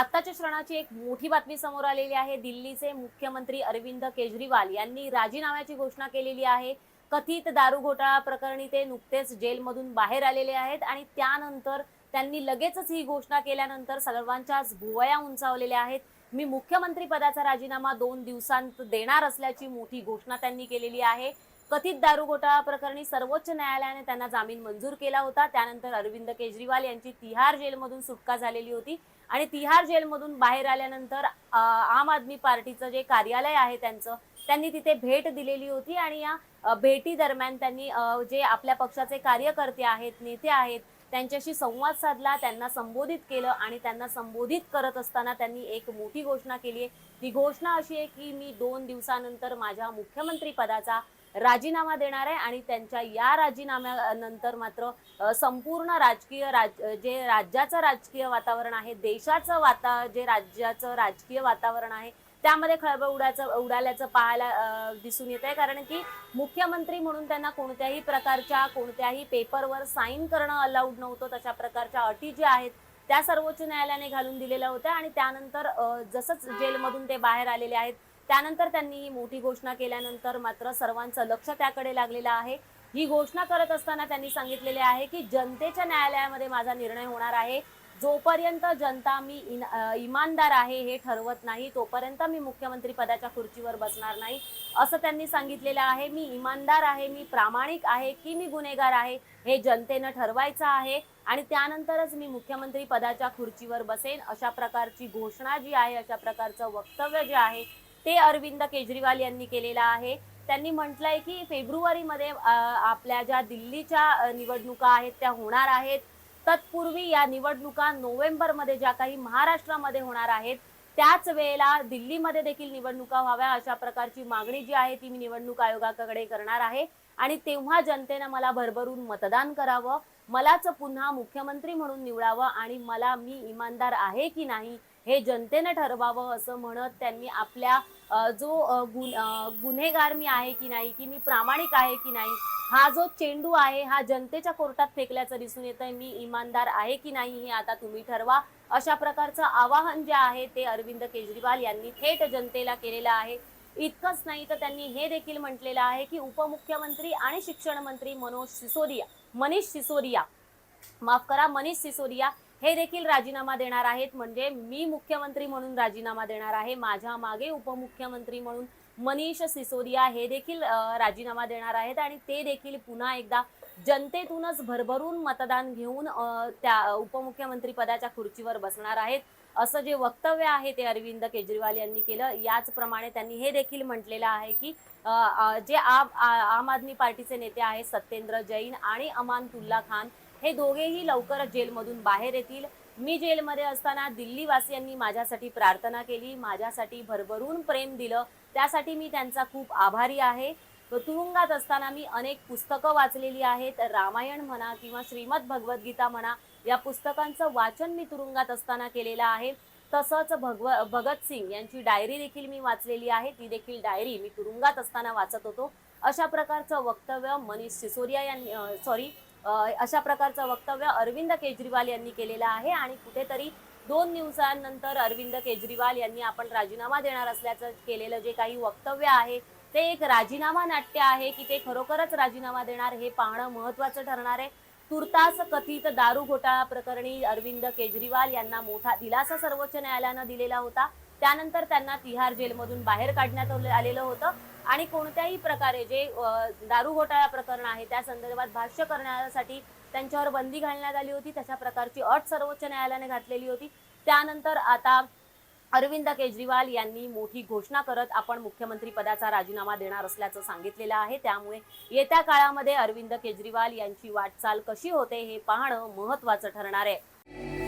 आत्ताच्या क्षणाची एक मोठी बातमी समोर आलेली आहे. दिल्लीचे मुख्यमंत्री अरविंद केजरीवाल यांनी राजीनाम्याची घोषणा केलेली आहे. कथित दारू घोटाळा प्रकरणी ते नुकतेच जेलमधून बाहेर आलेले आहेत आणि त्यानंतर त्यांनी लगेचच ही घोषणा केल्यानंतर सर्वांच्याच भुवया उंचावलेल्या आहेत. मी मुख्यमंत्री पदाचा राजीनामा दोन दिवसांत देणार असल्याची मोठी घोषणा त्यांनी केलेली आहे. कथित दारू घोटाळा प्रकरणी सर्वोच्च न्यायालयाने त्यांना जामीन मंजूर केला होता. त्यानंतर अरविंद केजरीवाल यांची तिहार जेलमधून सुटका झालेली होती. आणि तिहार जेलमधून बाहेर आल्यानंतर आम आदमी पार्टीचं जे कार्यालय आहे त्यांचं त्यांनी तिथे भेट दिलेली होती. आणि या भेटी दरम्यान त्यांनी जे आपल्या पक्षाचे कार्यकर्ते आहेत नेते आहेत त्यांच्याशी संवाद साधला त्यांना संबोधित केलं आणि त्यांना संबोधित करत असताना त्यांनी एक मोठी घोषणा केली आहे. ती घोषणा अशी आहे की मी दोन दिवसानंतर माझ्या मुख्यमंत्री पदाचा राजीनामा देणार आहे आणि त्यांच्या या राजीनाम्यानंतर मात्र संपूर्ण राजकीय राज जे राज्याचं राजकीय वातावरण आहे देशाचं वाता जे राज्याचं राजकीय वातावरण आहे त्यामध्ये खळबळ उडायचं उडाल्याचं पाहायला दिसून येत आहे. कारण की मुख्यमंत्री म्हणून त्यांना कोणत्याही प्रकारच्या कोणत्याही पेपरवर साईन करणं अलाउड नव्हतं. तशा प्रकारच्या अटी ज्या आहेत त्या सर्वोच्च न्यायालयाने घालून दिलेल्या होत्या. आणि त्यानंतर जसंच जेलमधून ते बाहेर आलेले आहेत त्यानंतर त्यांनी मोठी घोषणा केल्यानंतर मात्र सर्वांचं लक्ष त्याकडे लागलेलं आहे. ही घोषणा करत असताना त्यांनी सांगितलेले आहे की जनतेच्या न्यायालयामध्ये माझा निर्णय होणार आहे. जोपर्यंत जनता मी इमानदार आहे हे ठरवत नाही तोपर्यंत मी मुख्यमंत्री पदाच्या खुर्चीवर बसणार नाही असं त्यांनी सांगितलेलं आहे. मी इमानदार आहे मी प्रामाणिक आहे की मी गुन्हेगार आहे हे जनतेनं ठरवायचं आहे आणि त्यानंतरच मी मुख्यमंत्री पदाच्या खुर्चीवर बसेन. अशा प्रकारची घोषणा जी आहे अशा प्रकारचं वक्तव्य जे आहे ते अरविंद केजरीवाल यांनी केलेलं आहे. त्यांनी म्हटलंय की फेब्रुवारीमध्ये आपल्या ज्या दिल्लीच्या निवडणुका आहेत त्या होणार आहेत. तत्पूर्वी या निवडणुका नोव्हेंबरमध्ये ज्या काही महाराष्ट्रामध्ये होणार आहेत त्याच वेळेला दिल्लीमध्ये देखील निवडणुका व्हाव्या अशा प्रकारची मागणी जी आहे ती मी निवडणूक आयोगाकडे करणार आहे. आणि तेव्हा जनतेनं मला भरभरून मतदान करावं मलाच पुन्हा मुख्यमंत्री म्हणून निवडावं आणि मला मी इमानदार आहे की नाही हे जनतेनं ठरवावं असं म्हणत त्यांनी आपल्या जो गुन गुन्हेगार मी आहे की नाही की मी प्रामाणिक आहे की नाही हा जो चेंडू आहे हा जनतेच्या कोर्टात फेकल्याचं दिसून येत आहे मी इमानदार आहे की नाही हे आता तुम्ही ठरवा. अशा प्रकारचं आवाहन जे आहे ते अरविंद केजरीवाल यांनी थेट जनतेला केलेलं आहे. इतकंच नाही तर त्यांनी हे देखील म्हटलेलं आहे की उपमुख्यमंत्री आणि शिक्षण मंत्री मनोज सिसोदिया मनीष सिसोदिया माफ करा मनीष सिसोदिया हे देखील राजीनामा देणार आहेत. म्हणजे मी मुख्यमंत्री म्हणून राजीनामा देणार आहे. माझ्या मागे उपमुख्यमंत्री म्हणून मनीष सिसोदिया हे देखील राजीनामा देणार आहेत. आणि ते देखील पुन्हा एकदा जनतेतूनच भरभरून मतदान घेऊन त्या उपमुख्यमंत्री पदाच्या खुर्चीवर बसणार आहेत. असं जे वक्तव्य आहे ते अरविंद केजरीवाल यांनी केलं. याचप्रमाणे त्यांनी हे देखील म्हटलेलं आहे की जे आम आम आदमी पार्टीचे नेते आहेत सत्येंद्र जैन आणि अमानतुल्ला खान हे दोघेही लवकरच जेलमधून बाहेर येतील. मी जेलमध्ये असताना दिल्लीवासियांनी माझ्यासाठी प्रार्थना केली माझ्यासाठी भरभरून प्रेम दिलं. त्यासाठी मी त्यांचा खूप आभारी आहे. तुरुंगात असताना मी अनेक पुस्तकं वाचलेली आहेत. रामायण म्हणा किंवा श्रीमद भगवद्गीता म्हणा या पुस्तकांचं वाचन मी तुरुंगात असताना केलेलं आहे. तसंच भगव भगतसिंग यांची डायरी देखील मी वाचलेली आहे. ती देखील डायरी मी तुरुंगात असताना वाचत होतो. अशा प्रकारचं वक्तव्य मनीष सिसोदिया यांनी सॉरी अशा प्रकारचं वक्तव्य अरविंद केजरीवाल यांनी केलेलं आहे आणि कुठेतरी दोन दिवसांनंतर अरविंद केजरीवाल यांनी आपण राजीनामा देणार असल्याचं केलेलं जे काही वक्तव्य आहे ते एक राजीनामा नाट्य आहे की ते खरोखरच राजीनामा देणार हे पाहणं महत्वाचं ठरणार आहे. तुर्तास कथित दारू घोटाळा प्रकरणी अरविंद केजरीवाल यांना मोठा दिलासा सर्वोच्च न्यायालयानं दिलेला होता. त्यानंतर त्यांना तिहार जेलमधून बाहेर काढण्यात आलेलं होतं. आणि कोणत्याही प्रकारे जे दारू घोटाळा प्रकरण आहे त्या संदर्भात भाष्य करण्यासाठी त्यांच्यावर बंदी घालण्यात आली होती. तशा प्रकारची अट सर्वोच्च न्यायालयाने घातलेली होती. त्यानंतर आता अरविंद केजरीवाल यांनी मोठी घोषणा करत आपण मुख्यमंत्री पदाचा राजीनामा देणार असल्याचं सांगितलेलं आहे. त्यामुळे येत्या काळामध्ये अरविंद केजरीवाल यांची वाटचाल कशी होते हे पाहणं महत्वाचं ठरणार आहे.